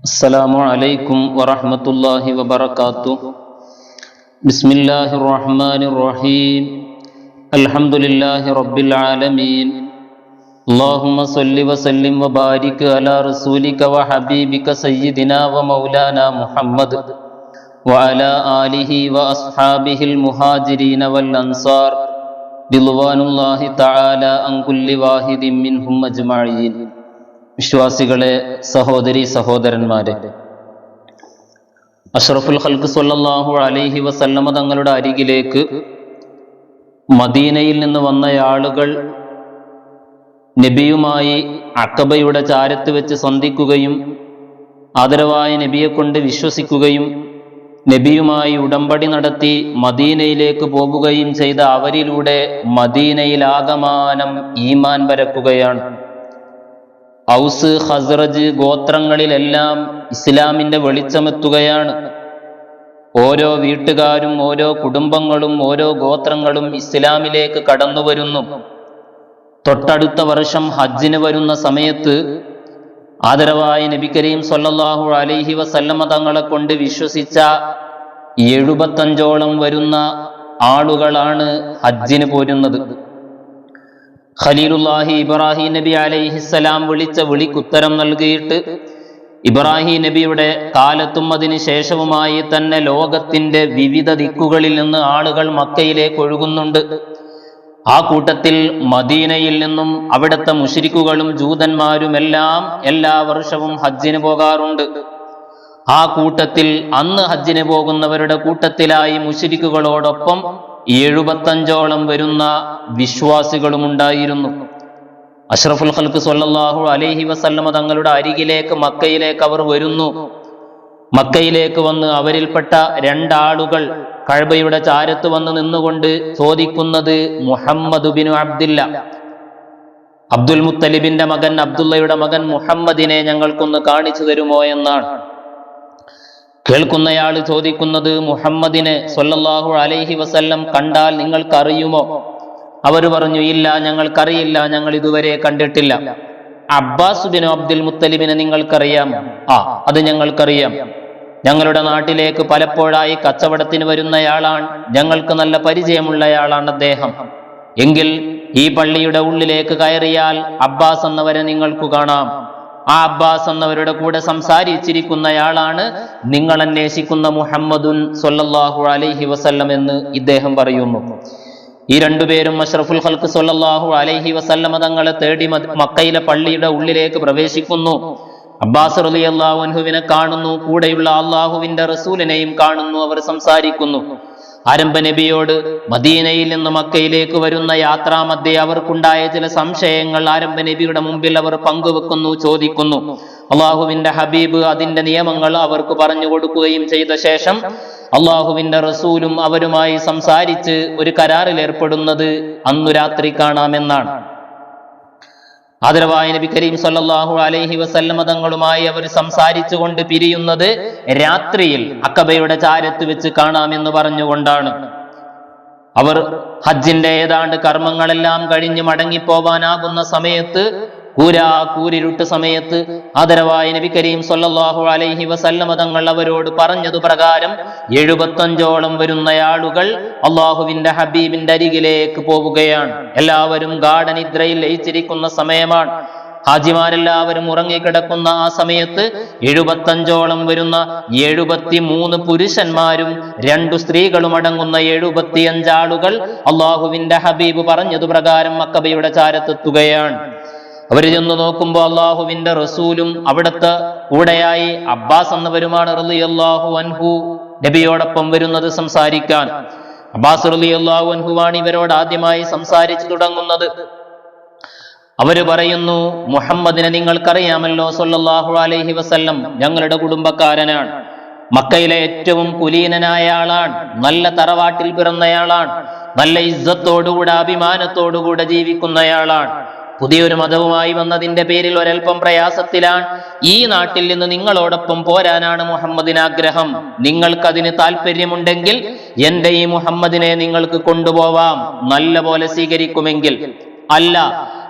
السلام عليكم ورحمة الله وبركاته بسم الله الرحمن الرحيم الحمد لله رب العالمين اللهم صل وسلم وبارك على رسولك وحبيبك سيدنا ومولانا محمد وعلى آله وأصحابه المهاجرين والأنصار رضوان الله تعالى عن كل واحد منهم أجمعين വിശ്വാസികളെ സഹോദരി സഹോദരന്മാരെ. അഷ്റഫുൽ ഖൽക്ക് സ്വല്ലല്ലാഹു അലൈഹി വസല്ലമ തങ്ങളുടെ അരികിലേക്ക് മദീനയിൽ നിന്ന് വന്ന ആളുകൾ നബിയുമായി അക്കബയുടെ ചാരത്ത് വെച്ച് സന്ധിക്കുകയും ആദരവായ നബിയെ കൊണ്ട് വിശ്വസിക്കുകയും നബിയുമായി ഉടമ്പടി നടത്തി മദീനയിലേക്ക് പോകുകയും ചെയ്ത അവരിലൂടെ മദീനയിലാകമാനം ഈമാൻ പരക്കുകയാണ്. ഔസ് ഹസ്റജ് ഗോത്രങ്ങളിലെല്ലാം ഇസ്ലാമിന്റെ വെളിച്ചമെത്തുകയാണ്. ഓരോ വീട്ടുകാരും ഓരോ കുടുംബങ്ങളും ഓരോ ഗോത്രങ്ങളും ഇസ്ലാമിലേക്ക് കടന്നു വരുന്നു തൊട്ടടുത്ത വർഷം ഹജ്ജിന് വരുന്ന സമയത്ത് ആദരവായ നബി കരീം സൊല്ലാഹു അലൈഹി വസല്ലമ തങ്ങളെ കൊണ്ട് വിശ്വസിച്ച എഴുപത്തഞ്ചോളം വരുന്ന ആളുകളാണ് ഹജ്ജിന് പോരുന്നത്. ഖലീലുല്ലാഹി ഇബ്രാഹിം നബി അലൈഹിസ്സലാം വിളിച്ച വിളിക്കുത്തരം നൽകിയിട്ട് ഇബ്രാഹിം നബിയുടെ കാലത്തും അതിനു ശേഷവുമായി തന്നെ ലോകത്തിന്റെ വിവിധ ദിക്കുകളിൽ നിന്ന് ആളുകൾ മക്കയിലേക്ക് ഒഴുകുന്നുണ്ട്. ആ കൂട്ടത്തിൽ മദീനയിൽ നിന്നും അവിടുത്തെ മുഷിരിക്കുകളും ജൂതന്മാരുമെല്ലാം എല്ലാ വർഷവും ഹജ്ജിന് പോകാറുണ്ട്. ആ കൂട്ടത്തിൽ അന്ന് ഹജ്ജിന് പോകുന്നവരുടെ കൂട്ടത്തിലായി മുഷിരിക്കുകളോടൊപ്പം എഴുപത്തഞ്ചോളം വരുന്ന വിശ്വാസികളുമുണ്ടായിരുന്നു. അഷ്റഫുൽ ഖൽക്ക് സൊല്ലാഹു അലൈഹി വസല്ലമ തങ്ങളുടെ അരികിലേക്ക് മക്കയിലേക്ക് അവർ വരുന്നു. മക്കയിലേക്ക് വന്ന് അവരിൽപ്പെട്ട രണ്ടാളുകൾ കഴബയുടെ ചാരത്ത് വന്ന് നിന്നുകൊണ്ട് ചോദിക്കുന്നത് മുഹമ്മദ് ബിനു അബ്ദില്ല. അബ്ദുൽ മുത്തലിബിന്റെ മകൻ അബ്ദുള്ളയുടെ മകൻ മുഹമ്മദിനെ ഞങ്ങൾക്കൊന്ന് കാണിച്ചു തരുമോ എന്നാണ്. കേൾക്കുന്നയാൾ ചോദിക്കുന്നത് മുഹമ്മദിനെ സൊല്ലാഹു അലൈഹി വസല്ലം കണ്ടാൽ നിങ്ങൾക്കറിയുമോ? അവർ പറഞ്ഞു ഇല്ല ഞങ്ങൾക്കറിയില്ല ഞങ്ങൾ ഇതുവരെ കണ്ടിട്ടില്ല. അബ്ബാസ് ബിൻ അബ്ദുൽ മുത്തലിബിനെ നിങ്ങൾക്കറിയാം. ആ അത് ഞങ്ങൾക്കറിയാം. ഞങ്ങളുടെ നാട്ടിലേക്ക് പലപ്പോഴായി കച്ചവടത്തിന് വരുന്നയാളാണ്. ഞങ്ങൾക്ക് നല്ല പരിചയമുള്ളയാളാണ് അദ്ദേഹം. എങ്കിൽ ഈ പള്ളിയുടെ ഉള്ളിലേക്ക് കയറിയാൽ അബ്ബാസ് എന്നവരെ നിങ്ങൾക്ക് കാണാം. ആ അബ്ബാസ് എന്നവരുടെ കൂടെ സംസാരിച്ചിരിക്കുന്നയാളാണ് നിങ്ങൾ അന്വേഷിക്കുന്ന മുഹമ്മദുൻ സൊല്ലാഹു അലൈഹി വസല്ലം എന്ന് ഇദ്ദേഹം പറയുന്നു. ഈ രണ്ടുപേരും അഷ്റഫുൽ ഖൽക്ക് സൊല്ലാഹു അലൈഹി വസല്ലമ തങ്ങളെ തേടി മക്കയിലെ പള്ളിയുടെ ഉള്ളിലേക്ക് പ്രവേശിക്കുന്നു. അബ്ബാസ് റലി അള്ളാഹുവിനെ കാണുന്നു. കൂടെയുള്ള അള്ളാഹുവിന്റെ റസൂലിനെയും കാണുന്നു. അവർ സംസാരിക്കുന്നു. ആരംഭ നബിയോട് മദീനയിൽ നിന്ന് മക്കയിലേക്ക് വരുന്ന യാത്രാമധ്യേ അവർക്കുണ്ടായ ചില സംശയങ്ങൾ ആരംഭ നബിയുടെ മുമ്പിൽ അവർ പങ്കുവെക്കുന്നു ചോദിക്കുന്നു. അള്ളാഹുവിന്റെ ഹബീബ് അതിന്റെ നിയമങ്ങൾ അവർക്ക് പറഞ്ഞു കൊടുക്കുകയും ചെയ്ത ശേഷം അള്ളാഹുവിന്റെ റസൂലും അവരുമായി സംസാരിച്ച് ഒരു കരാറിൽ ഏർപ്പെടുന്നത് അന്നു രാത്രി കാണാമെന്നാണ്. ആദരവായ നബി കരീം സല്ലല്ലാഹു അലൈഹി വസല്ലമ തങ്ങളുമായി അവർ സംസാരിച്ചുകൊണ്ട് പിരിയുന്നത് രാത്രിയിൽ അക്കബയുടെ ചാരത്ത് വെച്ച് കാണാമെന്ന് പറഞ്ഞുകൊണ്ടാണ്. അവർ ഹജ്ജിന്റെ ഏതാണ്ട് കർമ്മങ്ങളെല്ലാം കഴിഞ്ഞ് മടങ്ങിപ്പോവാനാകുന്ന സമയത്ത് കൂരാ കൂരിരുട്ട് സമയത്ത് ആദരവായ നബി കരീം സൊല്ലാഹു അലൈഹി വസല്ലമ തങ്ങൾ അവരോട് പറഞ്ഞതു പ്രകാരം എഴുപത്തഞ്ചോളം വരുന്ന ആളുകൾ അള്ളാഹുവിന്റെ ഹബീബിന്റെ അരികിലേക്ക് പോവുകയാണ്. എല്ലാവരും ഗാഠനിദ്രയിൽ ലയിച്ചിരിക്കുന്ന സമയമാണ്. ഹാജിമാരെല്ലാവരും ഉറങ്ങിക്കിടക്കുന്ന ആ സമയത്ത് എഴുപത്തഞ്ചോളം വരുന്ന എഴുപത്തി മൂന്ന് പുരുഷന്മാരും രണ്ടു സ്ത്രീകളും അടങ്ങുന്ന എഴുപത്തിയഞ്ചാളുകൾ അള്ളാഹുവിന്റെ ഹബീബ് പറഞ്ഞതു പ്രകാരം മക്കബയുടെ ചാരത്തെത്തുകയാണ്. അവർ ചെന്ന് നോക്കുമ്പോൾ അള്ളാഹുവിന്റെ റസൂലും അവിടുത്തെ കൂടെയായി അബ്ബാസ് എന്നവരുമാണ് റലി അള്ളാഹു അൻഹു നബിയോടൊപ്പം വരുന്നത് സംസാരിക്കാൻ. അബ്ബാസ് റലി അള്ളാഹു അൻഹുവാണ് ഇവരോട് ആദ്യമായി സംസാരിച്ചു തുടങ്ങുന്നത്. അവർ പറയുന്നു മുഹമ്മദിനെ നിങ്ങൾക്കറിയാമല്ലോ സൊല്ലാഹു അലൈഹി വസല്ലം ഞങ്ങളുടെ കുടുംബക്കാരനാണ്. മക്കയിലെ ഏറ്റവും കുലീനനായ ആളാണ് നല്ല തറവാട്ടിൽ പിറന്നയാളാണ് നല്ല ഇജ്ജത്തോടുകൂടെ അഭിമാനത്തോടുകൂടെ ജീവിക്കുന്നയാളാണ്. പുതിയൊരു മതവുമായി വന്നതിന്റെ പേരിൽ ഒരൽപ്പം പ്രയാസത്തിലാണ്. ഈ നാട്ടിൽ നിന്ന് നിങ്ങളോടൊപ്പം പോരാനാണ് മുഹമ്മദിന് ആഗ്രഹം നിങ്ങൾക്കതിന് താല്പര്യമുണ്ടെങ്കിൽ എന്റെ ഈ മുഹമ്മദിനെ നിങ്ങൾക്ക് കൊണ്ടുപോവാം. നല്ല പോലെ സ്വീകരിക്കുമെങ്കിൽ അല്ല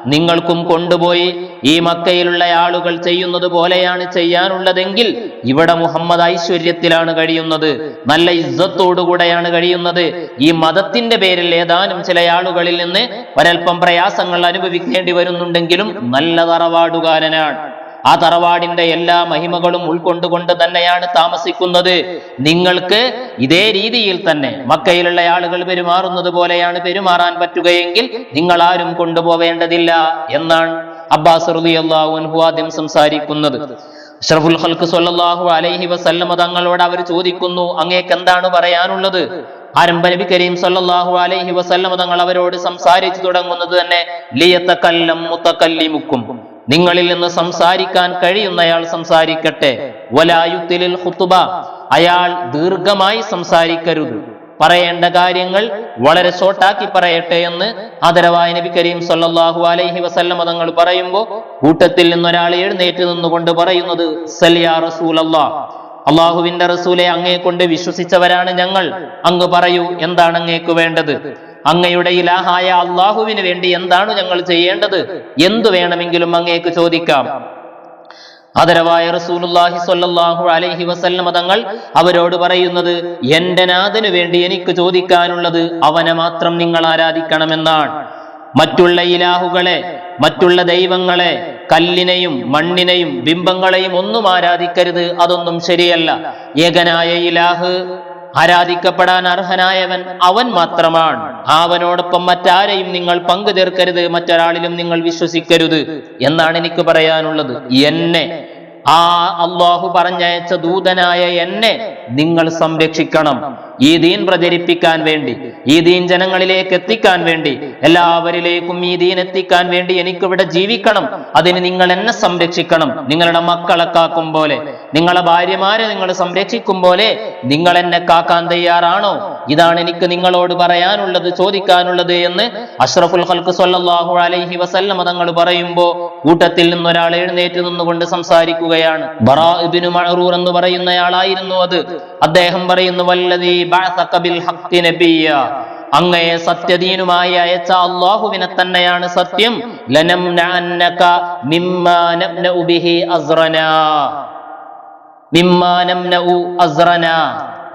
നിങ്ങൾക്കും കൊണ്ടുപോയി ഈ മക്കയിലുള്ള ആളുകൾ ചെയ്യുന്നത് പോലെയാണ് ചെയ്യാനുള്ളതെങ്കിൽ ഇവിടെ മുഹമ്മദ് ഐശ്വര്യത്തിലാണ് കഴിയുന്നത്. നല്ല ഇജ്ജത്തോടുകൂടെയാണ് കഴിയുന്നത്. ഈ മതത്തിന്റെ പേരിൽ ഏതാനും ചില ആളുകളിൽ നിന്ന് ഒരൽപ്പം പ്രയാസങ്ങൾ അനുഭവിക്കേണ്ടി വരുന്നുണ്ടെങ്കിലും നല്ല തറവാടുകാരനാണ്. ആ തറവാടിന്റെ എല്ലാ മഹിമകളും ഉൾക്കൊണ്ടുകൊണ്ട് തന്നെയാണ് താമസിക്കുന്നത്. നിങ്ങൾക്ക് ഇതേ രീതിയിൽ തന്നെ മക്കയിലുള്ള ആളുകൾ പെരുമാറുന്നത് പോലെയാണ് പെരുമാറാൻ പറ്റുകയെങ്കിൽ നിങ്ങൾ ആരും കൊണ്ടുപോവേണ്ടതില്ല എന്നാണ് അബ്ബാസ് അൻഹു ആദ്യം സംസാരിക്കുന്നത്. അഷ്റഫുൽ ഖൽക്ക് സ്വല്ലല്ലാഹു അലൈഹി വസല്ലമ തങ്ങളോട് അവർ ചോദിക്കുന്നു അങ്ങേക്ക് എന്താണ് പറയാനുള്ളത്? ആരംഭ നബി കരീം സല്ലാഹു അലൈഹി വസല്ലമ തങ്ങൾ അവരോട് സംസാരിച്ചു തുടങ്ങുന്നത് തന്നെ ലിയത്തക്കല്ലം മുത്തക്കല്ലിമുക്കും നിങ്ങളിൽ നിന്ന് സംസാരിക്കാൻ കഴിയുന്നയാൾ സംസാരിക്കട്ടെ. വലായുത്തിലിൽ ഹുത്തുബ അയാൾ ദീർഘമായി സംസാരിക്കരുത്. പറയേണ്ട കാര്യങ്ങൾ വളരെ ഷോർട്ടാക്കി പറയട്ടെ എന്ന് ആദരവായ നബി കരീം സല്ലാഹു അലൈഹി വസല്ലമ മതങ്ങൾ പറയുമ്പോൾ കൂട്ടത്തിൽ നിന്നൊരാൾ എഴുന്നേറ്റ് നിന്നുകൊണ്ട് പറയുന്നത് സല്യാ റസൂലല്ലാ. അള്ളാഹുവിന്റെ റസൂലെ അങ്ങേ കൊണ്ട് വിശ്വസിച്ചവരാണ് ഞങ്ങൾ. അങ്ങ് പറയൂ എന്താണ് അങ്ങേക്ക് വേണ്ടത്? അങ്ങയുടെ ഇലാഹായ അള്ളാഹുവിന് വേണ്ടി എന്താണ് ഞങ്ങൾ ചെയ്യേണ്ടത്? എന്തു വേണമെങ്കിലും അങ്ങേക്ക് ചോദിക്കാം. ആദരവായ റസൂലുല്ലാഹി സ്വല്ലല്ലാഹു അലൈഹി വസല്ലമ തങ്ങൾ അവരോട് പറയുന്നത് എന്റെ നാഥനു വേണ്ടി എനിക്ക് ചോദിക്കാനുള്ളത് അവനെ മാത്രം നിങ്ങൾ ആരാധിക്കണമെന്നാണ്. മറ്റുള്ള ഇലാഹുകളെ മറ്റുള്ള ദൈവങ്ങളെ കല്ലിനെയും മണ്ണിനെയും ബിംബങ്ങളെയും ഒന്നും ആരാധിക്കരുത് അതൊന്നും ശരിയല്ല. ഏകനായ ഇലാഹ് ആരാധിക്കപ്പെടാൻ അർഹനായവൻ അവൻ മാത്രമാണ്. അവനോടൊപ്പം മറ്റാരെയും നിങ്ങൾ പങ്കു ചേർക്കരുത് മറ്റൊരാളിലും നിങ്ങൾ വിശ്വസിക്കരുത് എന്നാണ് എനിക്ക് പറയാനുള്ളത്. എന്നെ ആ അള്ളാഹു പറഞ്ഞയച്ച ദൂതനായ എന്നെ നിങ്ങൾ സംരക്ഷിക്കണം. ഈ ദീൻ പ്രചരിപ്പിക്കാൻ വേണ്ടി ഈ ദീൻ ജനങ്ങളിലേക്ക് എത്തിക്കാൻ വേണ്ടി എല്ലാവരിലേക്കും ഈ ദീൻ എത്തിക്കാൻ വേണ്ടി എനിക്കിവിടെ ജീവിക്കണം. അതിന് നിങ്ങൾ എന്നെ സംരക്ഷിക്കണം. നിങ്ങളുടെ മക്കളെ കാക്കും പോലെ നിങ്ങളെ ഭാര്യമാരെ നിങ്ങൾ സംരക്ഷിക്കും പോലെ നിങ്ങൾ എന്നെ കാക്കാൻ തയ്യാറാണോ? ഇതാണ് എനിക്ക് നിങ്ങളോട് പറയാനുള്ളത് ചോദിക്കാനുള്ളത് എന്ന് അഷ്റഫുൽ ഹൽക്ക് സ്വല്ലല്ലാഹു അലൈഹി വസല്ല മതങ്ങൾ പറയുമ്പോൾ കൂട്ടത്തിൽ നിന്നൊരാൾ എഴുന്നേറ്റ് നിന്നുകൊണ്ട് സംസാരിക്കുകയാണ്. ബറാ ഇബിനു മഴറൂർ എന്ന് പറയുന്നയാളായിരുന്നു അത്. അദ്ദേഹം പറയുന്നു നബിയ്യ. അങ്ങയെ സത്യദീനുമായി അയച്ച അള്ളാഹുവിനെ തന്നെയാണ് സത്യം.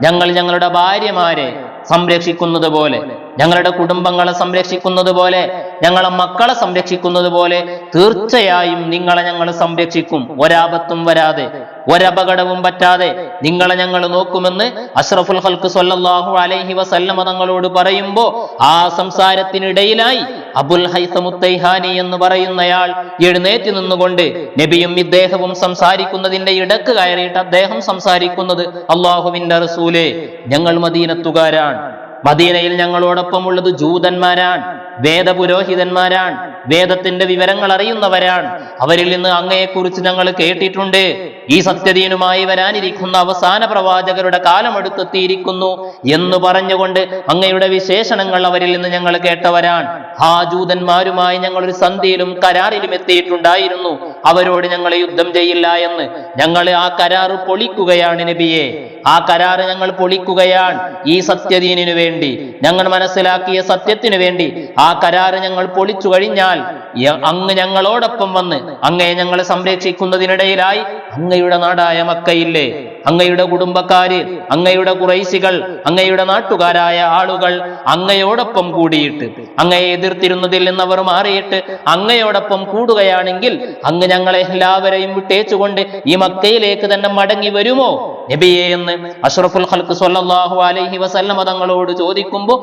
ഞങ്ങൾ ഞങ്ങളുടെ ഭാര്യമാരെ സംരക്ഷിക്കുന്നത് പോലെ ഞങ്ങളുടെ കുടുംബങ്ങളെ സംരക്ഷിക്കുന്നത് പോലെ ഞങ്ങളെ മക്കളെ സംരക്ഷിക്കുന്നത് പോലെ തീർച്ചയായും നിങ്ങളെ ഞങ്ങൾ സംരക്ഷിക്കും. ഒരാപത്തും വരാതെ ഒരപകടവും പറ്റാതെ നിങ്ങളെ ഞങ്ങൾ നോക്കുമെന്ന് അഷ്റഫുൽ ഹൽക്ക് സൊല്ലാഹു അലൈഹി വസല്ലമ തങ്ങളോട് പറയുമ്പോ ആ സംസാരത്തിനിടയിലായി അബുൽ ഹൈസമുത്തൈഹാനി എന്ന് പറയുന്നയാൾ എഴുന്നേറ്റ് നിന്നുകൊണ്ട് നബിയും ഇദ്ദേഹവും സംസാരിക്കുന്നതിന്റെ ഇടയ്ക്ക് കയറിയിട്ട് അദ്ദേഹം സംസാരിക്കുന്നത് അള്ളാഹുവിന്റെ റസൂലെ ഞങ്ങൾ മദീനത്തുകാരാണ്. മദീനയിൽ ഞങ്ങളോടൊപ്പം ഉള്ളത് ജൂതന്മാരാണ് വേദപുരോഹിതന്മാരാണ് വേദത്തിന്റെ വിവരങ്ങൾ അറിയുന്നവരാണ്. അവരിൽ നിന്ന് അങ്ങയെക്കുറിച്ച് ഞങ്ങൾ കേട്ടിട്ടുണ്ട്. ഈ സത്യദീനുമായി വരാനിരിക്കുന്ന അവസാന പ്രവാചകരുടെ കാലമെടുത്തെത്തിയിരിക്കുന്നു എന്ന് പറഞ്ഞുകൊണ്ട് അങ്ങയുടെ വിശേഷണങ്ങൾ അവരിൽ നിന്ന് ഞങ്ങൾ കേട്ടവരാണ്. ഹാജൂതന്മാരുമായി ജൂതന്മാരുമായി ഞങ്ങൾ ഒരു സന്ധിയിലും കരാറിലും എത്തിയിട്ടുണ്ടായിരുന്നു. അവരോട് ഞങ്ങൾ യുദ്ധം ചെയ്യില്ല എന്ന്. ഞങ്ങൾ ആ കരാറ് പൊളിക്കുകയാണ് നബിയെ. ആ കരാറ് ഞങ്ങൾ പൊളിക്കുകയാണ് ഈ സത്യദീനിനു വേണ്ടി. ഞങ്ങൾ മനസ്സിലാക്കിയ സത്യത്തിനു വേണ്ടി ആ കരാറ് ഞങ്ങൾ പൊളിച്ചു കഴിഞ്ഞാൽ അങ്ങ് ഞങ്ങളോടൊപ്പം വന്ന് അങ്ങയെ ഞങ്ങൾ സംരക്ഷിക്കുന്നതിനിടയിലായി അങ്ങയുടെ നാടായ മക്കയില്ലേ? അങ്ങയുടെ കുടുംബക്കാര് അങ്ങയുടെ കുറൈശികൾ അങ്ങയുടെ നാട്ടുകാരായ ആളുകൾ അങ്ങയോടൊപ്പം കൂടിയിട്ട് അങ്ങയെ എതിർത്തിരുന്നതിൽ നിന്നവർ മാറിയിട്ട് അങ്ങയോടൊപ്പം കൂടുകയാണെങ്കിൽ അങ്ങ് ഞങ്ങളെ എല്ലാവരെയും വിട്ടേച്ചുകൊണ്ട് ഈ മക്കയിലേക്ക് തന്നെ മടങ്ങി വരുമോ? നബിയെ എന്ന് അഷ്റഫുൽ ഖൽക്ക് സ്വല്ലല്ലാഹു അലൈഹി വസല്ലമ തങ്ങളോട് ചോദിക്കുമ്പോൾ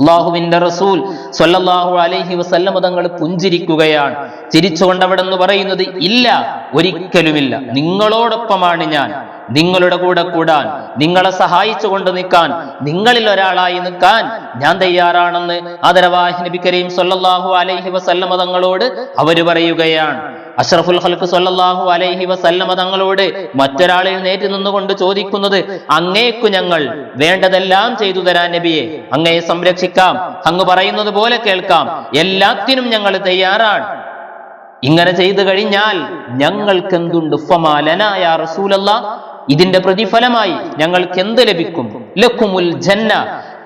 അള്ളാഹുവിന്റെ റസൂൽ സൊല്ലാഹു അലൈഹി വസല്ലമ തങ്ങൾ പുഞ്ചിരിക്കുകയാണ്. ചിരിച്ചുകൊണ്ട് അവിടെ നിന്ന് പറയുന്നത് ഇല്ല ഒരിക്കലുമില്ല. നിങ്ങളോടൊപ്പമാണ് ഞാൻ. നിങ്ങളുടെ കൂടെ കൂടാൻ നിങ്ങളെ സഹായിച്ചുകൊണ്ട് നിൽക്കാൻ നിങ്ങളിൽ ഒരാളായി നിൽക്കാൻ ഞാൻ തയ്യാറാണെന്ന് ആദരവാഹി നബി കരീം സൊല്ലാഹു അലൈഹി വസല്ലമ തങ്ങളോട് അവർ പറയുകയാണ്. അഷ്റഫുൽ ഖൽക്ക് സ്വല്ലല്ലാഹു അലൈഹി വസല്ലമ തങ്ങളോട് മറ്റൊരാളിൽ എഴുന്നേറ്റ് നിന്നുകൊണ്ട് ചോദിക്കുന്നത് അങ്ങേക്കു ഞങ്ങൾ വേണ്ടതെല്ലാം ചെയ്തു തരാൻ നബിയെ അങ്ങയെ സംരക്ഷിക്കാം അങ്ങ് പറയുന്നത് പോലെ കേൾക്കാം എല്ലാത്തിനും ഞങ്ങൾ തയ്യാറാണ്. ഇങ്ങനെ ചെയ്തു കഴിഞ്ഞാൽ ഞങ്ങൾക്ക് എന്തുണ്ട് ഫമാലനായ റസൂലല്ല. ഇതിന്റെ പ്രതിഫലമായി ഞങ്ങൾക്ക് എന്ത് ലഭിക്കും? ലക്കുമുൽ ജന്ന.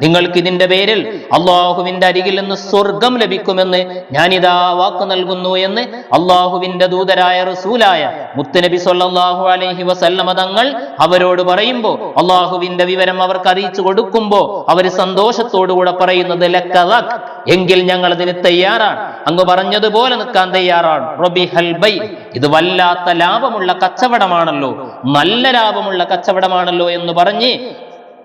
നിങ്ങൾക്ക് ഇതിന്റെ പേരിൽ അള്ളാഹുവിന്റെ അരികിൽ നിന്ന് സ്വർഗം ലഭിക്കുമെന്ന് ഞാനിതാ വാക്ക് നൽകുന്നു എന്ന് അള്ളാഹുവിന്റെ ദൂതരായ റസൂലായ മുത്തുനബി സല്ലല്ലാഹു അലൈഹി വസല്ലമ തങ്ങൾ അവരോട് പറയുമ്പോൾ അള്ളാഹുവിന്റെ വിവരം അവർക്ക് അറിയിച്ചു കൊടുക്കുമ്പോൾ അവർ സന്തോഷത്തോടുകൂടെ പറയുന്നത് ലക്കദക് എങ്കിൽ ഞങ്ങൾ അതിന് തയ്യാറാണ്. അങ്ങ് പറഞ്ഞതുപോലെ നിൽക്കാൻ തയ്യാറാണ്. റബി ഹൽബൈ ഇത് വല്ലാത്ത ലാഭമുള്ള കച്ചവടമാണല്ലോ നല്ല ലാഭമുള്ള കച്ചവടമാണല്ലോ എന്ന് പറഞ്ഞ്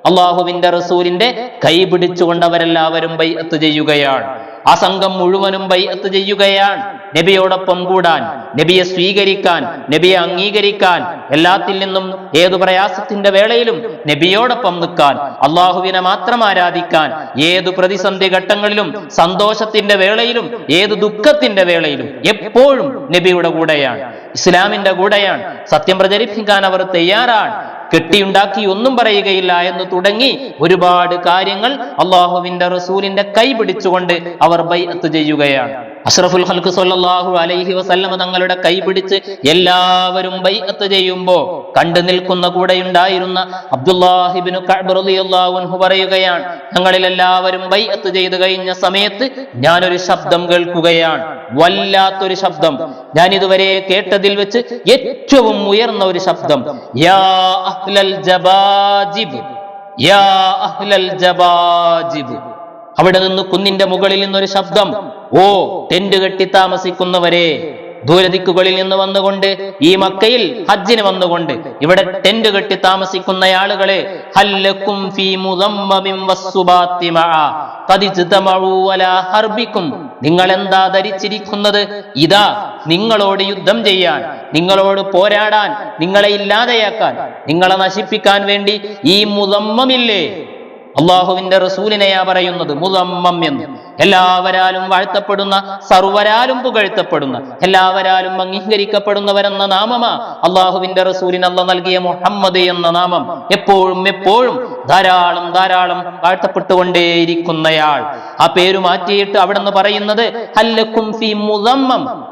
അള്ളാഹുവിന്റെ റസൂലിന്റെ കൈ പിടിച്ചുകൊണ്ടവരെല്ലാവരും ബൈഅത്ത് ചെയ്യുകയാണ്. ആ സംഘം മുഴുവനും ബൈഅത്ത് ചെയ്യുകയാണ്. നബിയോടൊപ്പം കൂടാൻ നബിയെ സ്വീകരിക്കാൻ നബിയെ അംഗീകരിക്കാൻ എല്ലാത്തിൽ നിന്നും ഏതു പ്രയാസത്തിന്റെ വേളയിലും നബിയോടൊപ്പം നിൽക്കാൻ അള്ളാഹുവിനെ മാത്രം ആരാധിക്കാൻ ഏതു പ്രതിസന്ധി ഘട്ടങ്ങളിലും സന്തോഷത്തിന്റെ വേളയിലും ഏതു ദുഃഖത്തിന്റെ വേളയിലും എപ്പോഴും നബിയുടെ കൂടെയാണ്. ഇസ്ലാമിന്റെ കൂടെയാണ്. സത്യം പ്രചരിപ്പിക്കാൻ അവർ തയ്യാറാണ്. കെട്ടിയുണ്ടാക്കി ഒന്നും പറയുകയില്ല എന്ന് തുടങ്ങി ഒരുപാട് കാര്യങ്ങൾ അള്ളാഹുവിന്റെ റസൂലിന്റെ കൈ പിടിച്ചുകൊണ്ട് അവർ ബൈഅത്ത് ചെയ്യുകയാണ്. അഷ്റഫുൽ ഹൽക്ക് സല്ലല്ലാഹു അലൈഹി വസല്ലമ തങ്ങളുടെ കൈ പിടിച്ച് എല്ലാവരും ബൈഅത്ത് ചെയ്യുമ്പോൾ കണ്ടു നിൽക്കുന്ന കൂടെയുണ്ടായിരുന്ന അബ്ദുല്ലാഹിബിനു അൻഹു പറയുകയാണ് ഞങ്ങളിൽ എല്ലാവരും ബൈഅത്ത് ചെയ്തു കഴിഞ്ഞ സമയത്ത് ഞാനൊരു ശബ്ദം കേൾക്കുകയാണ്. വല്ലാത്തൊരു ശബ്ദം. ഞാൻ ഇതുവരെ കേട്ടതിൽ വെച്ച് ഏറ്റവും ഉയർന്ന ഒരു ശബ്ദം യാ അഹ്ലൽ ജബാജിബ് യാ അഹ്ലൽ ജബാജിബ്. അവിടെ നിന്ന് കുന്നിന്റെ മുകളിൽ നിന്നൊരു ശബ്ദം ഓ ടെന്റ് കെട്ടി താമസിക്കുന്നവരെ ദൂരദിക്കുകളിൽ നിന്ന് വന്നുകൊണ്ട് ഈ മക്കയിൽ ഹജ്ജിന് വന്നുകൊണ്ട് ഇവിടെ ടെന്റ് കെട്ടി താമസിക്കുന്ന ആളുകളെ ഹല്ലക്കും ഫീ നിങ്ങൾ എന്താ ധരിച്ചിരിക്കുന്നത്? ഇതാ നിങ്ങളോട് യുദ്ധം ചെയ്യാൻ നിങ്ങളോട് പോരാടാൻ നിങ്ങളെ ഇല്ലാതെയാക്കാൻ നിങ്ങളെ നശിപ്പിക്കാൻ വേണ്ടി ഈ മുതമ്മമില്ലേ അള്ളാഹുവിന്റെ റസൂലിനെയാ പറയുന്നത് മുതമ്മം എന്ന്. എല്ലാവരാലും വാഴ്ത്തപ്പെടുന്ന സർവരാലും പുകഴ്ത്തപ്പെടുന്ന എല്ലാവരാലും അംഗീകരിക്കപ്പെടുന്നവരെന്ന നാമമാ അള്ളാഹുവിന്റെ റസൂലിന് അല്ല നൽകിയ മുഹമ്മദ് എന്ന നാമം. എപ്പോഴും എപ്പോഴും ധാരാളം ധാരാളം വാഴ്ത്തപ്പെട്ടുകൊണ്ടേയിരിക്കുന്നയാൾ. ആ പേര് മാറ്റിയിട്ട് അവിടെ നിന്ന് പറയുന്നത് ഹല്ലക്കും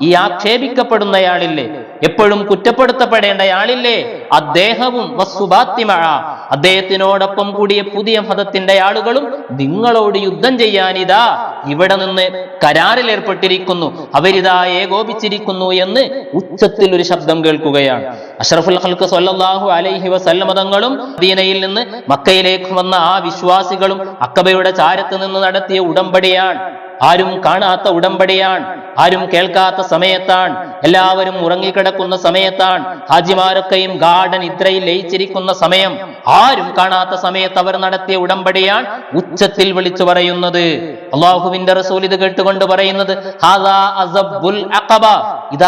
ഈ ആക്ഷേപിക്കപ്പെടുന്നയാളില്ലേ? എപ്പോഴും കുറ്റപ്പെടുത്തപ്പെടേണ്ടയാളില്ലേ അദ്ദേഹവും വസ്സുബാത്തിമഴ അദ്ദേഹത്തിനോടൊപ്പം കൂടിയ പുതിയ മതത്തിന്റെ ആളുകളും നിങ്ങളോട് യുദ്ധം ചെയ്യാനിതാ. ഇവിടെ നിന്ന് കരാറിൽ ഏർപ്പെട്ടിരിക്കുന്നു. അവരിതാ ഏകോപിച്ചിരിക്കുന്നു എന്ന് ഉച്ചത്തിൽ ഒരു ശബ്ദം കേൾക്കുകയാണ്. അഷ്റഫുൽ ഹൽക്ക് സൊല്ലാഹു അലൈഹി വസല്ലമ തങ്ങളും ദീനയിൽ നിന്ന് മക്കയിലേക്ക് വന്ന ആ വിശ്വാസികളും അക്കബയുടെ ചാരത്ത് നിന്ന് നടത്തിയ ഉടമ്പടിയാണ്. ആരും കാണാത്ത ഉടമ്പടിയാണ് ആരും കേൾക്കാത്ത സമയത്താണ് എല്ലാവരും ഉറങ്ങിക്കിടക്കുന്ന സമയത്താണ് ഹാജിമാരൊക്കെയും ഗാർഡൻ ഇത്രയിൽ ലയിച്ചിരിക്കുന്ന സമയം. ആരും കാണാത്ത സമയത്ത് അവർ നടത്തിയ ഉടമ്പടിയാണ് ഉച്ചത്തിൽ വിളിച്ചു പറയുന്നത്. അള്ളാഹുവിന്റെ റസൂൽ ഇത് കേട്ടുകൊണ്ട് പറയുന്നത് ഇത്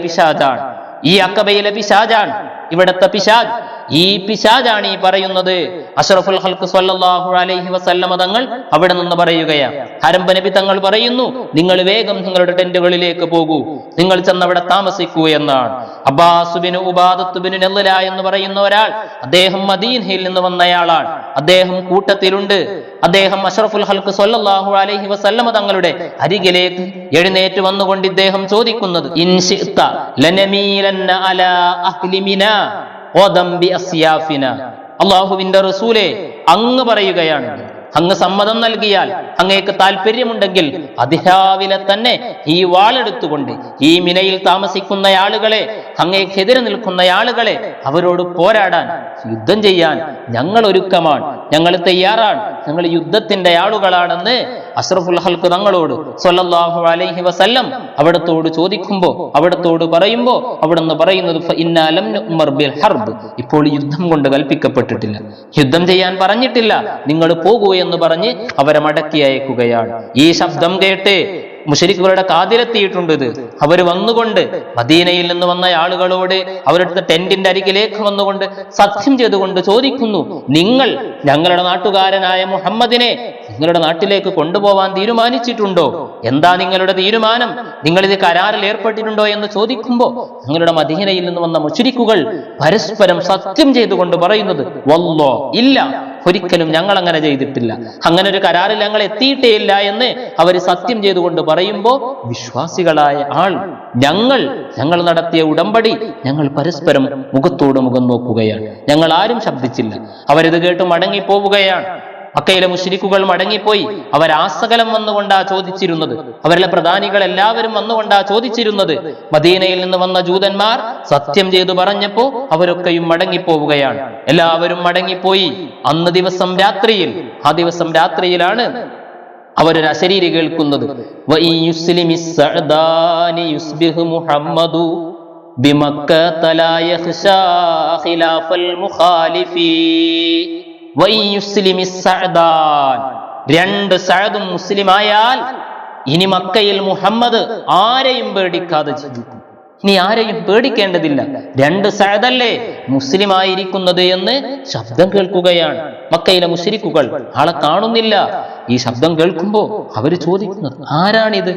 പിശാജാണ്. ഈ അക്കബയിലെ പിശാജാണ് ഇവിടത്തെ പിശാജ്. ഈ പിശാജാണ് ഈ പറയുന്നത്. അഷറഫുൽ ഹൽക്ക് സല്ലാഹു അലൈഹി വസല്ലമ തങ്ങൾ അവിടെ നിന്ന് പറയുകയാണ്. ഹരംബ നബി തങ്ങൾ പറയുന്നു നിങ്ങൾ വേഗം നിങ്ങളുടെ ടെന്റുകളിലേക്ക് പോകൂ. നിങ്ങൾ ചെന്നവിടെ താമസിക്കൂ എന്നാണ്. അബ്ബാസുബിന് ഉബാദത്തുബിന് നെല്ലല എന്ന് പറയുന്ന ഒരാൾ അദ്ദേഹം മദീനയിൽ നിന്ന് വന്നയാളാണ്. അദ്ദേഹം കൂട്ടത്തിലുണ്ട്. അദ്ദേഹം അഷറഫുൽ ഹൽക്ക് സല്ലാഹു അലൈഹി വസല്ലമ തങ്ങളുടെ അരികിലേക്ക് എഴുന്നേറ്റ് വന്നുകൊണ്ട് ഇദ്ദേഹം ചോദിക്കുന്നത് ലനമീലന്ന അല അള്ളാഹുവിന്റെ റസൂലെ അങ്ങ് പറയുകയാണ്. അങ്ങ് സമ്മതം നൽകിയാൽ അങ്ങേക്ക് താല്പര്യമുണ്ടെങ്കിൽ അതിരാവിലെ തന്നെ ഈ വാളെടുത്തുകൊണ്ട് ഈ മിനയിൽ താമസിക്കുന്ന ആളുകളെ അങ്ങേക്കെതിരെ നിൽക്കുന്ന ആളുകളെ അവരോട് പോരാടാൻ യുദ്ധം ചെയ്യാൻ ഞങ്ങൾ ഒരുക്കമാണ്. ഞങ്ങൾ തയ്യാറാണ്. ഞങ്ങൾ യുദ്ധത്തിന്റെ ആളുകളാണെന്ന് അഷ്റഫുൽ ഹൽക്ക് തങ്ങളോട് സൊല്ലാഹു അലൈഹി വസല്ലം അവിടത്തോട് ചോദിക്കുമ്പോ അവിടത്തോട് പറയുമ്പോ അവിടുന്ന് പറയുന്നത് "ഫ ലം നുഅ്മർ ഹർബ്. ഇപ്പോൾ യുദ്ധം കൊണ്ട് കൽപ്പിക്കപ്പെട്ടിട്ടില്ല. യുദ്ധം ചെയ്യാൻ പറഞ്ഞിട്ടില്ല. നിങ്ങൾ പോകൂ എന്ന് പറഞ്ഞ് അവരെ മടക്കി അയക്കുകയാണ്. ഈ ശബ്ദം കേട്ട് മുഷരിക്കുകളുടെ കാതിലെത്തിയിട്ടുണ്ട് ഇത്. അവർ വന്നുകൊണ്ട് മദീനയിൽ നിന്ന് വന്ന ആളുകളോട് അവരുടെ ടെന്റിന്റെ അരികിലേക്ക് വന്നുകൊണ്ട് സത്യം ചെയ്തുകൊണ്ട് ചോദിക്കുന്നു നിങ്ങൾ ഞങ്ങളുടെ നാട്ടുകാരനായ മുഹമ്മദിനെ നിങ്ങളുടെ നാട്ടിലേക്ക് കൊണ്ടുപോവാൻ തീരുമാനിച്ചിട്ടുണ്ടോ? എന്താ നിങ്ങളുടെ തീരുമാനം? നിങ്ങൾ ഇത് കരാറിൽ ഏർപ്പെട്ടിട്ടുണ്ടോ എന്ന് ചോദിക്കുമ്പോ നിങ്ങളുടെ മദീനയിൽ നിന്ന് വന്ന മുഷരിക്കുകൾ പരസ്പരം സത്യം ചെയ്തുകൊണ്ട് പറയുന്നത് വല്ലോ ഇല്ല ഒരിക്കലും ഞങ്ങൾ അങ്ങനെ ചെയ്തിട്ടില്ല. അങ്ങനെ ഒരു കരാറിൽ ഞങ്ങൾ എത്തിയിട്ടേ ഇല്ല എന്ന് അവർ സത്യം ചെയ്തുകൊണ്ട് പറയുമ്പോൾ വിശ്വാസികളായ ആൾ ഞങ്ങൾ ഞങ്ങൾ നടത്തിയ ഉടമ്പടി ഞങ്ങൾ പരസ്പരം മുഖത്തോട് മുഖം നോക്കുകയാണ്. ഞങ്ങൾ ആരും ശബ്ദിച്ചില്ല. അവരിത് കേട്ട് മടങ്ങി പോവുകയാണ് മക്കയിലെ മുഷ്രിക്കുകൾ മടങ്ങിപ്പോയി. അവർ ആസകലം വന്നുകൊണ്ടാ ചോദിച്ചിരുന്നത്. അവരിലെ പ്രധാനികൾ എല്ലാവരും വന്നുകൊണ്ടാ ചോദിച്ചിരുന്നത്. മദീനയിൽ നിന്ന് വന്ന ജൂതന്മാർ സത്യം ചെയ്തു പറഞ്ഞപ്പോ അവരൊക്കെയും മടങ്ങിപ്പോവുകയാണ്. എല്ലാവരും മടങ്ങിപ്പോയി. അന്ന് ദിവസം രാത്രിയിൽ ആ ദിവസം രാത്രിയിലാണ് അവരൊരു അശരീരി കേൾക്കുന്നത്. മുഹമ്മദു ബിമക്ക തലായ ഖിലാഫൽ മുഖാലിഫീ. രണ്ട് സഅദും മുസ്ലിമായാൽ ഇനി മക്കയിൽ മുഹമ്മദ് ആരെയും പേടിക്കാതെ ജീവിക്കും. ഇനി ആരെയും പേടിക്കേണ്ടതില്ല. രണ്ട് സഅദല്ലേ മുസ്ലിം ആയിരിക്കുന്നത് എന്ന് ശബ്ദം കേൾക്കുകയാണ്. മക്കയിലെ മുസ്ലിക്കുകൾ ആളെ കാണുന്നില്ല. ഈ ശബ്ദം കേൾക്കുമ്പോൾ അവർ ചോദിക്കുന്നത് ആരാണിത്?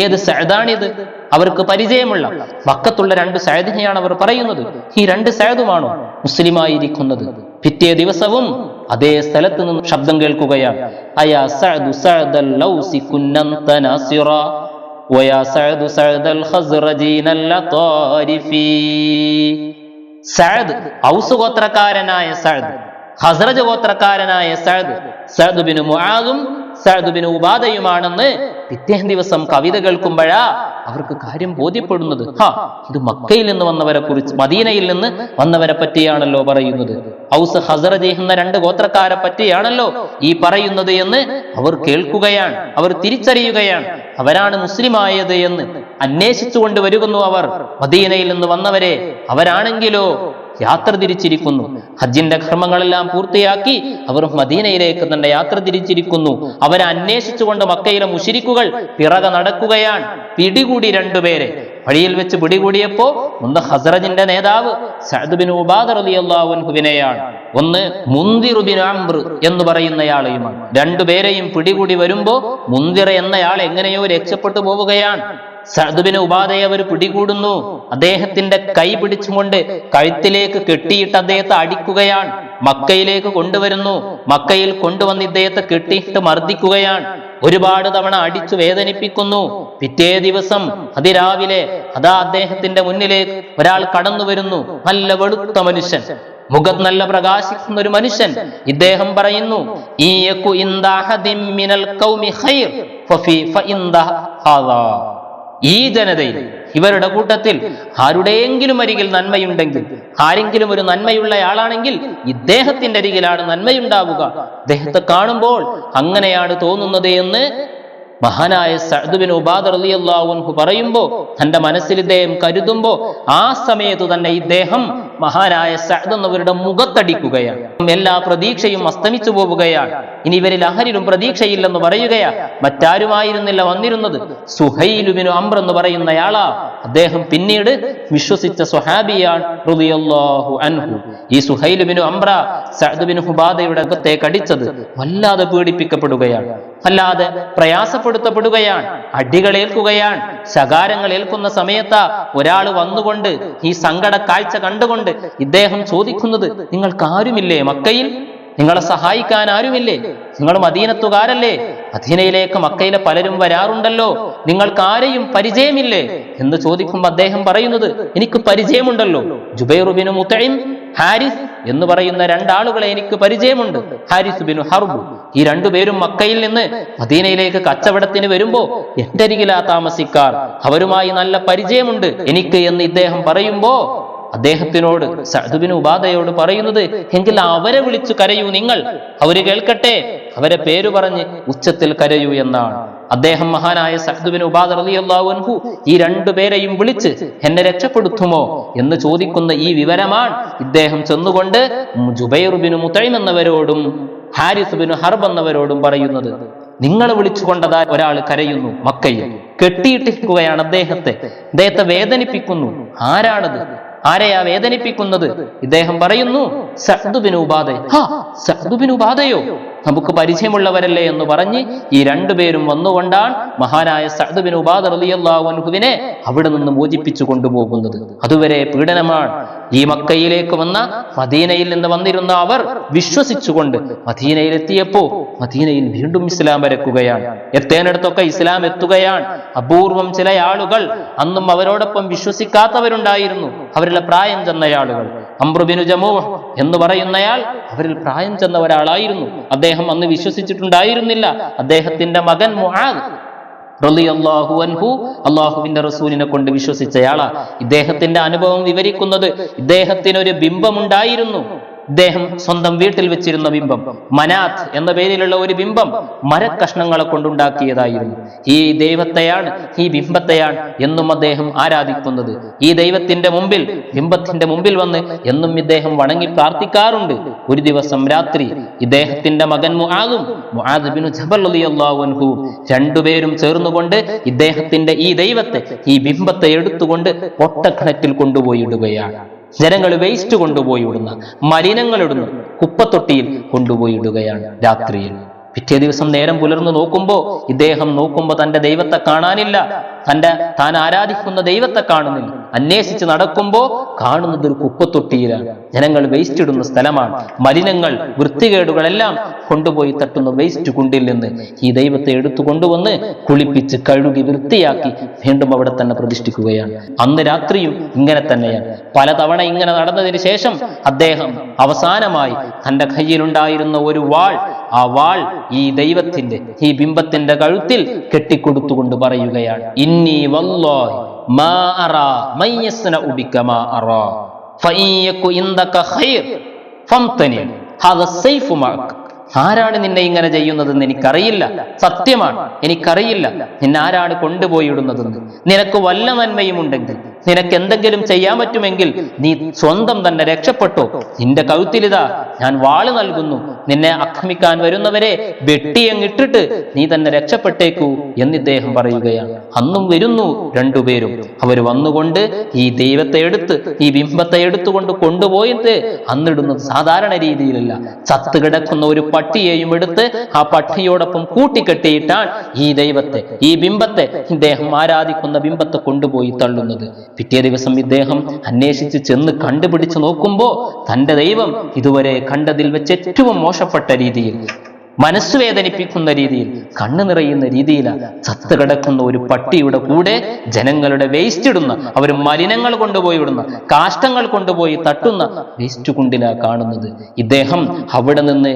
ഏത് സഅദാണിത്? അവർക്ക് പരിചയമുള്ള വക്കത്തുള്ള രണ്ട് സഅദിനെയാണ് അവർ പറയുന്നത്. ഈ രണ്ട് സഅദുമാണോ മുസ്ലിമായിരിക്കുന്നത്? പിറ്റേ ദിവസവും അതേ സ്ഥലത്ത് നിന്ന് ശബ്ദം കേൾക്കുകയാണ് അയാ സഅദു സഅദൽ ലൗസി കുന്നന്ത നാസിറ ويا سعد سعد الخزرجين اللطارفي സഅദ് ഔസ് ഗോത്രക്കാരനായ സഅദ് ഹസ്രജ് ഗോത്രക്കാരനായ സഅദ് സഅദ് ബിൻ മുആദും സഅദ് ബിൻ ഉബാദയുമാണെന്ന് പിറ്റേ ദിവസം കവിത കേൾക്കുമ്പോഴാ അവർക്ക് കാര്യം ബോധ്യപ്പെടുന്നത് ഹാ ഇത് മക്കയിൽ നിന്ന് വന്നവരെ കുറിച്ച് മദീനയിൽ നിന്ന് വന്നവരെ പറ്റിയാണല്ലോ പറയുന്നത് ഔസ് ഹസറജ് എന്ന രണ്ട് ഗോത്രക്കാരെ പറ്റിയാണല്ലോ ഈ പറയുന്നത് എന്ന് അവർ കേൾക്കുകയാണ്. അവർ തിരിച്ചറിയുകയാണ്. അവരാണ് മുസ്ലിമായത് എന്ന് അന്വേഷിച്ചു വരുന്നു അവർ. മദീനയിൽ നിന്ന് വന്നവരെ അവരാണെങ്കിലോ യാത്ര തിരിച്ചിരിക്കുന്നു. ഹജ്ജിന്റെ കർമ്മങ്ങളെല്ലാം പൂർത്തിയാക്കി അവർ മദീനയിലേക്ക് തന്നെ യാത്ര തിരിച്ചിരിക്കുന്നു. അവരെ അന്വേഷിച്ചുകൊണ്ട് മക്കയിലെ മുഷിരിക്കുകൾ പിറകെ നടക്കുകയാണ്. പിടികൂടി രണ്ടുപേരെ. വഴിയിൽ വെച്ച് പിടികൂടിയപ്പോ ഒന്ന് ഹസറജിന്റെ നേതാവ് സഅദ് ബിൻ ഉബാദ റളിയല്ലാഹു അൻഹുവിനെയാണ് ഒന്ന് മുന്തിറുബിൻ എന്ന് പറയുന്നയാളെയുമാണ്. രണ്ടുപേരെയും പിടികൂടി വരുമ്പോ മുന്തിറ എന്നയാൾ എങ്ങനെയോ രക്ഷപ്പെട്ടു പോവുകയാണ്. സഹദുബിന് ഉപാധയെ അവർ പിടികൂടുന്നു. അദ്ദേഹത്തിന്റെ കൈ പിടിച്ചുകൊണ്ട് കഴുത്തിലേക്ക് കെട്ടിയിട്ട് അദ്ദേഹത്തെ അടിക്കുകയാണ്. മക്കയിലേക്ക് കൊണ്ടുവരുന്നു. മക്കയിൽ കൊണ്ടുവന്ന് ഇദ്ദേഹത്തെ കെട്ടിയിട്ട് മർദ്ദിക്കുകയാണ്. ഒരുപാട് തവണ അടിച്ചു വേദനിപ്പിക്കുന്നു. പിറ്റേ ദിവസം അതിരാവിലെ അതാ അദ്ദേഹത്തിന്റെ മുന്നിലേക്ക് ഒരാൾ കടന്നു വരുന്നു. നല്ല വെളുത്ത മനുഷ്യൻ. മുഖം നല്ല പ്രകാശിക്കുന്ന ഒരു മനുഷ്യൻ. ഇദ്ദേഹം പറയുന്നു "ഈ യകു ഇന്ദ അഹദിൻ മിനൽ ഖൗമി ഖൈർ ഫഫി ഫഇന്ദ ഹാദാ." ഈ ജനതയിൽ ഇവരുടെ കൂട്ടത്തിൽ ആരുടെയെങ്കിലും അരികിൽ നന്മയുണ്ടെങ്കിൽ ആരെങ്കിലും ഒരു നന്മയുള്ള ആളാണെങ്കിൽ ഇദ്ദേഹത്തിന്റെ അരികിലാണ് നന്മയുണ്ടാവുക. അദ്ദേഹത്തെ കാണുമ്പോൾ അങ്ങനെയാണ് തോന്നുന്നത് എന്ന് മഹാനായ സഅദുബിൻ ഉബാദ റളിയല്ലാഹു അൻഹു പറയുമ്പോ തന്റെ മനസ്സിൽ ഇദ്ദേഹം കരുതുമ്പോ ആ സമയത്ത് തന്നെ ഇദ്ദേഹം മഹാനായ സഅദ് എന്നവരുടെ മുഖത്തടിക്കുകയാണ്. എല്ലാ പ്രതീക്ഷയും അസ്തമിച്ചു പോവുകയാണ്. ഇനി ഇവരിൽ അഹരിലും പ്രതീക്ഷയില്ലെന്ന് പറയുകയാ മറ്റാരുമായിരുന്നില്ല വന്നിരുന്നത്. സുഹൈലുബിനു അംർ എന്ന് പറയുന്നയാളാ. അദ്ദേഹം പിന്നീട് വിശ്വസിച്ച സുഹാബിയാണ് അൻഹു. ഈ സുഹൈലുബിനു അംറ സഅദ് ബിൻ ഹുബാദയുടെ അകത്തേക്ക് അടിച്ചത് വല്ലാതെ പീഡിപ്പിക്കപ്പെടുകയാണ്. വല്ലാതെ പ്രയാസപ്പെടുത്തപ്പെടുകയാണ്. അടികൾ ഏൽക്കുകയാണ് ശകാരങ്ങൾ ഏൽക്കുന്ന സമയത്ത് ഒരാൾ വന്നുകൊണ്ട് ഈ സങ്കട കാഴ്ച കണ്ടുകൊണ്ട് ഇദ്ദേഹം ചോദിക്കുന്നത് നിങ്ങൾക്ക് ആരുമില്ലേ മക്കയിൽ? നിങ്ങളെ സഹായിക്കാൻ ആരുമില്ലേ? നിങ്ങൾ മദീനത്തുകാരല്ലേ? മദീനയിലേക്ക് മക്കയിലെ പലരും വരാറുണ്ടല്ലോ. നിങ്ങൾക്ക് ആരെയും പരിചയമില്ലേ? എന്ന് ചോദിക്കുമ്പോൾ അദ്ദേഹം പറയുന്നത് എനിക്ക് പരിചയമുണ്ടല്ലോ. ജുബൈറുബിനും മുത്തൈം ഹാരിസ് എന്ന് പറയുന്ന രണ്ടാളുകളെ എനിക്ക് പരിചയമുണ്ട്. ഹാരിസ് ബിനു ഹർബു. ഈ രണ്ടുപേരും മക്കയിൽ നിന്ന് മദീനയിലേക്ക് കച്ചവടത്തിന് വരുമ്പോ എന്റെ അരികിലാ താമസിക്കാർ. അവരുമായി നല്ല പരിചയമുണ്ട്. എനിക്ക് എന്ന് ഇദ്ദേഹം പറയുമ്പോ അദ്ദേഹത്തിനോട് സഅദുബിന് ഉപാധയോട് പറയുന്നത് എങ്കിൽ അവരെ വിളിച്ചു കരയൂ നിങ്ങൾ. അവർ കേൾക്കട്ടെ. അവരെ പേര് പറഞ്ഞ് ഉച്ചത്തിൽ കരയൂ എന്നാണ്. അദ്ദേഹം മഹാനായ സഅദുബിന് ഉപാധ റളിയല്ലാഹു അൻഹു ഈ രണ്ടുപേരെയും വിളിച്ച് എന്നെ രക്ഷപ്പെടുത്തുമോ എന്ന് ചോദിക്കുന്ന ഈ വിവരമാണ് ഇദ്ദേഹം ചെന്നുകൊണ്ട് ജുബൈറുബിന് മുത്തൈം എന്നവരോടും ഹാരിസ് ഹർബ് എന്നവരോടും പറയുന്നത്. നിങ്ങളെ വിളിച്ചുകൊണ്ടതാ ഒരാൾ കരയുന്നു മക്കയിൽ. കെട്ടിയിട്ടിരിക്കുകയാണ് അദ്ദേഹത്തെ. അദ്ദേഹത്തെ വേദനിപ്പിക്കുന്നു. ആരാണത്? ആരെയാ വേദനിപ്പിക്കുന്നത്? ഇദ്ദേഹം പറയുന്നു ഉബാദയോ? നമുക്ക് പരിചയമുള്ളവരല്ലേ എന്ന് പറഞ്ഞ് ഈ രണ്ടുപേരും വന്നുകൊണ്ടാണ് മഹാനായ സഅദുബിൻ ഉബാദ റളിയല്ലാഹു അൻഹുവിനെ അവിടെ നിന്ന് മോചിപ്പിച്ചു കൊണ്ടുപോകുന്നത്. അതുവരെ പീഡനമാണ്. ഈ മക്കയിലേക്ക് വന്ന മദീനയിൽ നിന്ന് വന്നിരുന്ന അവർ വിശ്വസിച്ചുകൊണ്ട് മദീനയിലെത്തിയപ്പോ മദീനയിൽ വീണ്ടും ഇസ്ലാം വരക്കുകയാണ്. എത്തേനടുത്തൊക്കെ ഇസ്ലാം എത്തുകയാണ്. അപൂർവം ചില ആളുകൾ അന്നും അവരോടൊപ്പം വിശ്വസിക്കാത്തവരുണ്ടായിരുന്നു. അവരുടെ പ്രായം ചെന്ന ആളുകൾ. അമ്രുബിനു ജമോ എന്ന് പറയുന്നയാൾ അവരിൽ പ്രായം ചെന്ന ഒരാളായിരുന്നു. അദ്ദേഹം അന്ന് വിശ്വസിച്ചിട്ടുണ്ടായിരുന്നില്ല. അദ്ദേഹത്തിന്റെ മകൻ മുആദ് റളിയല്ലാഹു അൻഹു അള്ളാഹുവിന്റെ റസൂലിനെ കൊണ്ട് വിശ്വസിച്ചയാളാ. ഇദ്ദേഹത്തിന്റെ അനുഭവം വിവരിക്കുന്നത് ഇദ്ദേഹത്തിന് ഒരു ബിംബമുണ്ടായിരുന്നു. ഇദ്ദേഹം സ്വന്തം വീട്ടിൽ വെച്ചിരുന്ന ബിംബം മനാത് എന്ന പേരിലുള്ള ഒരു ബിംബം മരക്കഷ്ണങ്ങളെ കൊണ്ടുണ്ടാക്കിയതായിരുന്നു. ഈ ദൈവത്തെയാണ് ഈ ബിംബത്തെയാണ് എന്നും അദ്ദേഹം ആരാധിക്കുന്നത്. ഈ ദൈവത്തിന്റെ മുമ്പിൽ ബിംബത്തിന്റെ മുമ്പിൽ വന്ന് എന്നും ഇദ്ദേഹം വണങ്ങി പ്രാർത്ഥിക്കാറുണ്ട്. ഒരു ദിവസം രാത്രി ഇദ്ദേഹത്തിന്റെ മകൻ മുആദും ജബൽ രണ്ടുപേരും ചേർന്നുകൊണ്ട് ഇദ്ദേഹത്തിന്റെ ഈ ദൈവത്തെ ഈ ബിംബത്തെ എടുത്തുകൊണ്ട് ഒട്ടക്കിണറ്റിൽ കൊണ്ടുപോയി ഇടുകയാണ് ജനങ്ങൾ വേസ്റ്റ് കൊണ്ടുപോയി ഇടുന്ന മലിനങ്ങൾ ഇടുന്ന കുപ്പത്തൊട്ടിയിൽ കൊണ്ടുപോയി ഇടുകയാണ് രാത്രിയിൽ. പിറ്റേ ദിവസം നേരം പുലർന്നു നോക്കുമ്പോ ഇദ്ദേഹം നോക്കുമ്പോ തന്റെ ദൈവത്തെ കാണാനില്ല. തന്റെ താൻ ആരാധിക്കുന്ന ദൈവത്തെ കാണുന്നില്ല അന്വേഷിച്ച് നടക്കുമ്പോൾ കാണുന്നത് ഒരു കുപ്പത്തൊട്ടിയിലാണ് ജനങ്ങൾ വേസ്റ്റ് ഇടുന്ന സ്ഥലമാണ്. മലിനങ്ങൾ വൃത്തികേടുകളെല്ലാം കൊണ്ടുപോയി തട്ടുന്ന വേസ്റ്റ് കുണ്ടിൽ നിന്ന് ഈ ദൈവത്തെ എടുത്തു കൊണ്ടുവന്ന് കുളിപ്പിച്ച് കഴുകി വൃത്തിയാക്കി വീണ്ടും അവിടെ തന്നെ പ്രതിഷ്ഠിക്കുകയാണ്. അന്ന് രാത്രിയും ഇങ്ങനെ തന്നെയാണ്. പലതവണ ഇങ്ങനെ നടന്നതിന് ശേഷം അദ്ദേഹം അവസാനമായി തന്റെ കയ്യിലുണ്ടായിരുന്ന ഒരു വാൾ ആ വാൾ ഈ ദൈവത്തിന്റെ ഈ ബിംബത്തിന്റെ കഴുത്തിൽ കെട്ടിക്കൊടുത്തുകൊണ്ട് പറയുകയാണ്. ഇന്നി വല്ലാഹി മാ അറാ മയ്യസ്ന ഉബിക ബിക മാ അറാ ഫഇൻ യകു ഇൻദക ഖൈർ ഫംതനി ഹദ സൈഫു മഅക ആരാണ് നിന്നെ ഇങ്ങനെ ചെയ്യുന്നതെന്ന് എനിക്കറിയില്ല. സത്യമാണ്. എനിക്കറിയില്ല. നിന്നെ ആരാണ് കൊണ്ടുപോയിടുന്നതെന്ന് നിനക്ക് വല്ല നന്മയും ഉണ്ടെങ്കിൽ നിനക്ക് എന്തെങ്കിലും ചെയ്യാൻ പറ്റുമെങ്കിൽ നീ സ്വന്തം തന്നെ രക്ഷപ്പെട്ടു. നിന്റെ കഴുത്തിലിതാ ഞാൻ വാൾ നൽകുന്നു. നിന്നെ ആക്രമിക്കാൻ വരുന്നവരെ വെട്ടിയങ്ങിട്ടിട്ട് നീ തന്നെ രക്ഷപ്പെട്ടേക്കൂ എന്നിദ്ദേഹം പറയുകയാണ്. അന്നും വരുന്നു രണ്ടുപേരും അവർ വന്നുകൊണ്ട് ഈ ദൈവത്തെ എടുത്ത് ഈ ബിംബത്തെ എടുത്തുകൊണ്ട് കൊണ്ടുപോയിട്ട് അന്നിടുന്നത് സാധാരണ രീതിയിലല്ല. ചത്ത് കിടക്കുന്ന ഒരു പട്ടിയെയും എടുത്ത് ആ പട്ടിയോടൊപ്പം കൂട്ടിക്കെട്ടിയിട്ടാണ് ഈ ദൈവത്തെ ഈ ബിംബത്തെ ഇദ്ദേഹം ആരാധിക്കുന്ന ബിംബത്തെ കൊണ്ടുപോയി തള്ളുന്നത്. പിറ്റേ ദിവസം ഇദ്ദേഹം അന്വേഷിച്ച് ചെന്ന് കണ്ടുപിടിച്ച് നോക്കുമ്പോൾ തന്റെ ദൈവം ഇതുവരെ കണ്ടതിൽ വെച്ച് ഏറ്റവും മോശപ്പെട്ട രീതിയിൽ മനസ്സ് വേദനിപ്പിക്കുന്ന രീതിയിൽ കണ്ണു നിറയുന്ന രീതിയിലാണ് ചത്ത് കിടക്കുന്ന ഒരു പട്ടിയുടെ കൂടെ ജനങ്ങളുടെ വേസ്റ്റ് ഇടുന്ന അവർ മലിനങ്ങൾ കൊണ്ടുപോയി ഇടുന്ന കാഷ്ടങ്ങൾ കൊണ്ടുപോയി തട്ടുന്ന വേസ്റ്റ് കുണ്ടിലാ കാണുന്നത്. ഇദ്ദേഹം അവിടെ നിന്ന്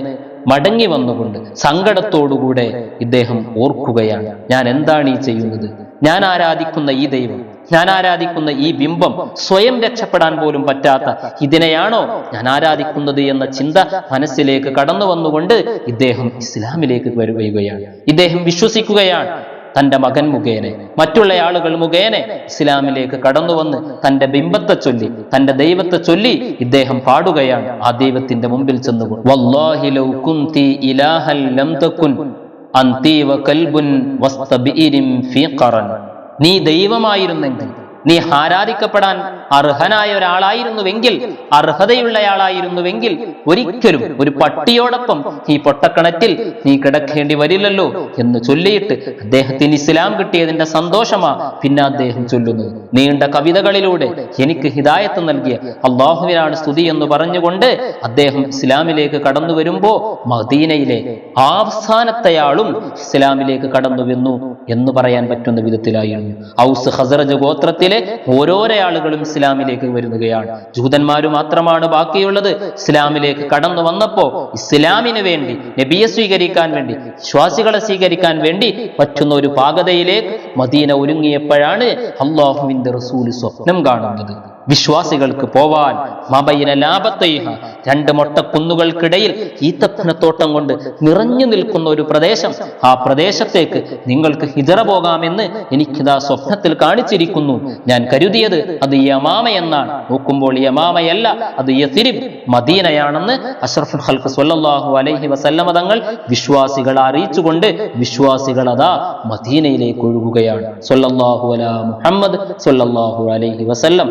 മടങ്ങി വന്നുകൊണ്ട് സങ്കടത്തോടുകൂടെ ഇദ്ദേഹം ഓർക്കുകയാണ് ഞാൻ എന്താണ് ഈ ചെയ്യുന്നത്? ഞാൻ ആരാധിക്കുന്ന ഈ ദൈവം ഞാൻ ആരാധിക്കുന്ന ഈ ബിംബം സ്വയം രക്ഷപ്പെടാൻ പോലും പറ്റാത്ത ഇതിനെയാണോ ഞാൻ ആരാധിക്കുന്നത് എന്ന ചിന്ത മനസ്സിലേക്ക് കടന്നു വന്നുകൊണ്ട് ഇദ്ദേഹം ഇസ്ലാമിലേക്ക് വരികയാണ്. ഇദ്ദേഹം വിശ്വസിക്കുകയാണ് തന്റെ മകൻ മുഖേനെ മറ്റുള്ള ആളുകൾ മുഖേനെ ഇസ്ലാമിലേക്ക് കടന്നു വന്ന് തന്റെ ബിംബത്തെ ചൊല്ലി തന്റെ ദൈവത്തെ ചൊല്ലി ഇദ്ദേഹം പാടുകയാണ്. ആ ദൈവത്തിന്റെ മുമ്പിൽ ചെന്നുകൊണ്ട് നീ ദൈവമായിരുന്നെങ്കിൽ നീ ആരാധിക്കപ്പെടാൻ അർഹനായ ഒരാളായിരുന്നുവെങ്കിൽ അർഹതയുള്ളയാളായിരുന്നുവെങ്കിൽ ഒരിക്കലും ഒരു പട്ടിയോടൊപ്പം ഈ പൊട്ടക്കിണറ്റിൽ നീ കിടക്കേണ്ടി വരില്ലല്ലോ എന്ന് ചൊല്ലിയിട്ട് അദ്ദേഹത്തിന് ഇസ്ലാം കിട്ടിയതിന്റെ സന്തോഷമാ പിന്നെ അദ്ദേഹം ചൊല്ലുന്നത് നീണ്ട കവിതകളിലൂടെ എനിക്ക് ഹിദായത്ത് നൽകിയ അള്ളാഹുവിനാണ് സ്തുതി എന്ന് പറഞ്ഞുകൊണ്ട് അദ്ദേഹം ഇസ്ലാമിലേക്ക് കടന്നു വരുമ്പോ മദീനയിലെ അവസാനത്തെയാളും ഇസ്ലാമിലേക്ക് കടന്നു വന്നു എന്ന് പറയാൻ പറ്റുന്ന വിധത്തിലായിരുന്നു. ഔസ് ഹസറജ് ഗോത്രത്തിലെ ഓരോരോ ആളുകളും ഇസ്ലാമിലേക്ക് വരുന്നതാണ് ജൂതന്മാര് മാത്രമാണ് ബാക്കിയുള്ളത്. ഇസ്ലാമിലേക്ക് കടന്നു വന്നപ്പോ ഇസ്ലാമിന് വേണ്ടി നബിയെ സ്വീകരിക്കാൻ വേണ്ടി വിശ്വാസികളെ സ്വീകരിക്കാൻ വേണ്ടി പറ്റുന്ന ഒരു പാകതയിലേക്ക് മദീന ഒരുങ്ങിയപ്പോഴാണ് അള്ളാഹുവിന്റെ റസൂൽ സ്വപ്നം കാണുന്നത്. വിശ്വാസികൾക്ക് പോവാൻ മബൈന ലാഭത്തൈഹ രണ്ട് മൊട്ടക്കുന്നുകൾക്കിടയിൽ ഈത്തപ്പനത്തോട്ടം കൊണ്ട് നിറഞ്ഞു നിൽക്കുന്ന ഒരു പ്രദേശം. ആ പ്രദേശത്തേക്ക് നിങ്ങൾക്ക് ഹിജറ പോകാമെന്ന് എനിക്കിതാ സ്വപ്നത്തിൽ കാണിച്ചിരിക്കുന്നു. ഞാൻ കരുതിയത് അത് യമാമ എന്നാണ്. നോക്കുമ്പോൾ യമാമയല്ല അത് യസിരിബ് മദീനയാണെന്ന് അഷ്റഫുൽ ഹൽക്ക് സ്വല്ലല്ലാഹു അലൈഹി വസല്ലമ തങ്ങൾ വിശ്വാസികളെ അറിയിച്ചുകൊണ്ട് വിശ്വാസികൾ അതാ മദീനയിലേക്ക് ഒഴുകുകയാണ്. സൊല്ലാഹു അലാ മുഹമ്മദ് സൊല്ലാഹു അലൈഹി വസല്ലം.